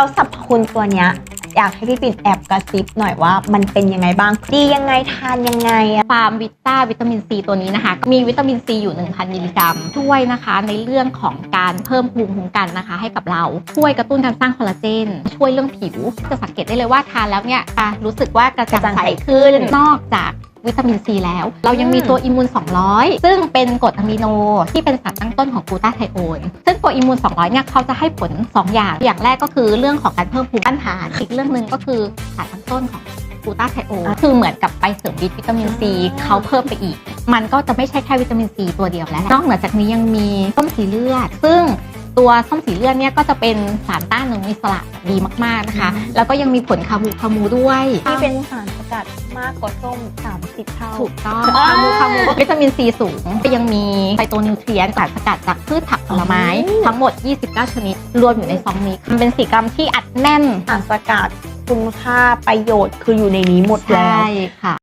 เราสรรพคุณตัวเนี้ย อยากให้พี่ปิ่นแอบกระซิบหน่อยว่ามันเป็นยังไงบ้างดียังไงทานยังไงอะ ฟาร์มวิต้าวิตามินซีตัวนี้นะคะ มีวิตามินซีอยู่ 1,000 มิลลิกรัม ช่วยนะคะ ในเรื่องของการเพิ่มภูมิคุ้มกันนะคะ ให้กับเรา ช่วยกระตุ้นการสร้างคอลลาเจน ช่วยเรื่องผิว จะสังเกตได้เลยว่าทานแล้วเนี่ยอะรู้สึกว่ากระจ่างใสขึ้น นอกจาก วิตามินซีแล้ว เรายังมีตัวอิมมูน200 ซึ่งเป็นกรดอะมิโนที่เป็นสารตั้งต้นของกลูตาไทโอนซึ่งตัวอิมมูน200เนี่ยเขาจะให้ผล 2 อย่าง อย่างแรกก็คือเรื่องของการเพิ่มภูมิต้านทาน อีกเรื่องหนึ่งก็คือสารตั้งต้นของกลูตาไทโอนคือเหมือนกับไปเสริมวิตามินซีเขาเพิ่มไปอีก มันก็จะไม่ใช่แค่วิตามินซีตัวเดียวแล้วแหละนอกเหนือจากนี้ยังมีส้มสีเลือด ซึ่งตัวส้มสีเลือดเนี่ยก็จะเป็นสารต้านอนุมูลอิสระดีมากๆนะคะ แล้วก็ยังมีผลคามูคามูด้วย ที่เป็นสารส กัดมากกว่าส้ม 30 เท่า ถูกต้องอ่าคามูคามูวิตามินซีสูง ยังมีไฟโตนิวเทรียนสารสกัดจากพืชผักผลไม้อ๋อทั้งหมด 29 ชนิด รวมอยู่ในซองนี้มันเป็นสีกรัมที่อัดแน่นสารสกัดคุณค่าประโยชน์คืออยู่ในนี้หมดแล้ว ใช่ค่ะ